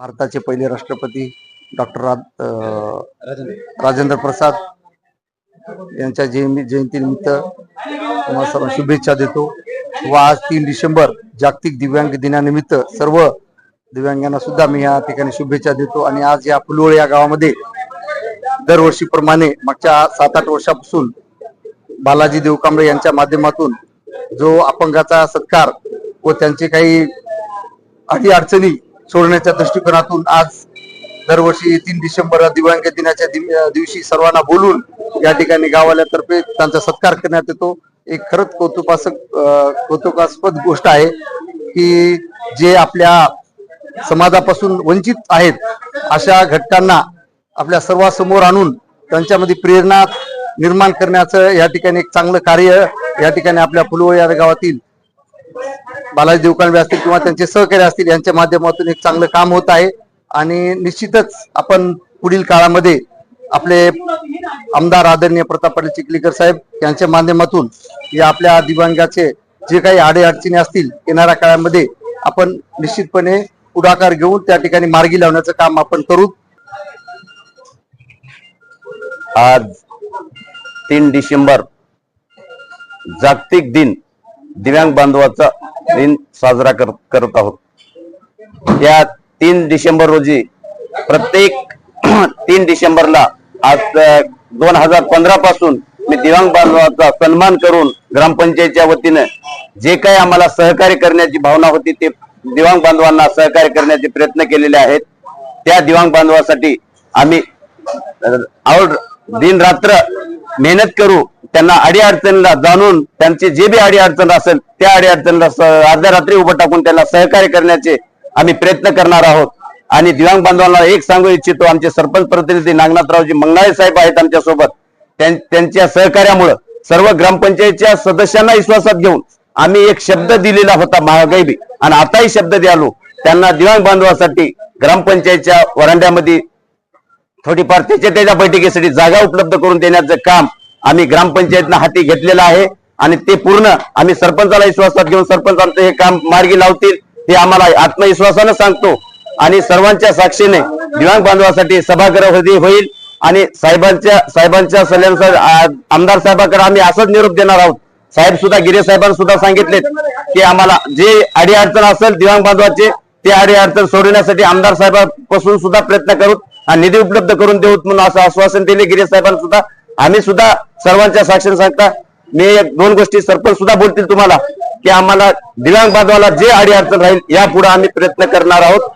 भारताचे पहिले राष्ट्रपती डॉक्टर राजेंद्र. प्रसाद यांच्या जयंती जयंतीनिमित्त तुम्हाला सर्व शुभेच्छा देतो. व आज तीन डिसेंबर जागतिक दिव्यांग दिनानिमित्त सर्व दिव्यांगांना सुद्धा मी या ठिकाणी शुभेच्छा देतो. आणि आज या फुलवळ या गावामध्ये दरवर्षीप्रमाणे मागच्या सात आठ वर्षापासून बालाजी देवकांबळे यांच्या माध्यमातून जो अपंगाचा सत्कार व त्यांचे काही अटी अडचणी सोडण्याच्या दृष्टिकोनातून आज दरवर्षी तीन डिसेंबर दिव्यांग दिनाच्या दिवशी सर्वांना बोलून या ठिकाणी गावाल्यातर्फे त्यांचा सत्कार करण्यात येतो. एक खरंच कौतुकासक कौतुकास्पद गोष्ट आहे की जे आपल्या समाजापासून वंचित आहेत अशा घटकांना आपल्या सर्वांसमोर आणून त्यांच्यामध्ये प्रेरणा निर्माण करण्याचं या ठिकाणी एक चांगलं कार्य या ठिकाणी आपल्या फुलवळ या गावातील बालाजी देवकांबे असतील किंवा त्यांचे सहकारी असतील यांच्या माध्यमातून एक चांगलं काम होत आहे. आणि निश्चितच आपण पुढील काळामध्ये आपले आमदार आदरणीय प्रताप पाटील चिखलीकर साहेब यांच्या माध्यमातून या आपल्या दिव्यांगाचे जे काही आडे अडचणी असतील येणाऱ्या काळामध्ये आपण निश्चितपणे पुढाकार घेऊन त्या ठिकाणी मार्गी लावण्याचं काम आपण करू. आज तीन डिसेंबर जागतिक दिन दिव्यांग बांधवाचा दिन साजरा कर, करत आहोत. या तीन डिसेंबर रोजी प्रत्येक तीन डिसेंबरला आज दोन हजार पंधरा पासून मी दिव्यांग बांधवाचा सन्मान करून ग्रामपंचायतच्या वतीनं जे काही आम्हाला सहकार्य करण्याची भावना होती ते दिव्यांग बांधवांना सहकार्य करण्याचे प्रयत्न केलेले आहेत. त्या दिव्यांग बांधवासाठी आम्ही आवड दिन रात्र मेहनत करू त्यांना अडीअडचणीला जाणून त्यांची जे बी अडीअडचण असेल त्या अडी अडचणीला अर्ध्या रात्री उभं टाकून त्यांना सहकार्य करण्याचे आम्ही प्रयत्न करणार आहोत. आणि दिव्यांग बांधवांना एक सांगू इच्छितो आमचे सरपंच प्रतिनिधी नागनाथरावजी मंगळाळे साहेब आहेत आमच्यासोबत त्यांच्या सहकार्यामुळं सर्व ग्रामपंचायतच्या सदस्यांना विश्वासात घेऊन आम्ही एक शब्द दिलेला होता महागाई बी आणि आताही शब्द द्यालो. त्यांना दिव्यांग बांधवासाठी ग्रामपंचायतच्या वरांड्यामध्ये थोडीफार त्याच्या त्याच्या बैठकीसाठी जागा उपलब्ध करून देण्याचं काम आम्ही ग्रामपंचायतनं हाती घेतलेलं आहे. आणि ते पूर्ण आम्ही सरपंचाला विश्वासात घेऊन सरपंच आमचं हे काम मार्गी लावतील ते आम्हाला आत्मविश्वासानं सांगतो. आणि सर्वांच्या साक्षीने दिव्यांग बांधवासाठी सभागृह होईल. आणि साहेबांच्या साहेबांच्या सल्ल्यानुसार आमदार साहेबांकडे आम्ही असंच निरोप देणार आहोत. साहेब सुद्धा गिरे साहेबांना सुद्धा सांगितलेत की आम्हाला जे अडी अडचण असेल दिव्यांग बांधवाचे ते अडी अडचण सोडवण्यासाठी आमदार साहेबांपासून सुद्धा प्रयत्न करू. आणि निधी उपलब्ध करून देऊ म्हणून असं आश्वासन दिले गिरीश साहेबांना सुद्धा. आम्ही सुद्धा सर्वांच्या साक्षीने सांगता मी एक दोन गोष्टी सरपंच सुद्धा बोलतील तुम्हाला की आम्हाला दिव्यांग बांधवाला जे अडी अडचण राहील यापुढे आम्ही प्रयत्न करणार आहोत.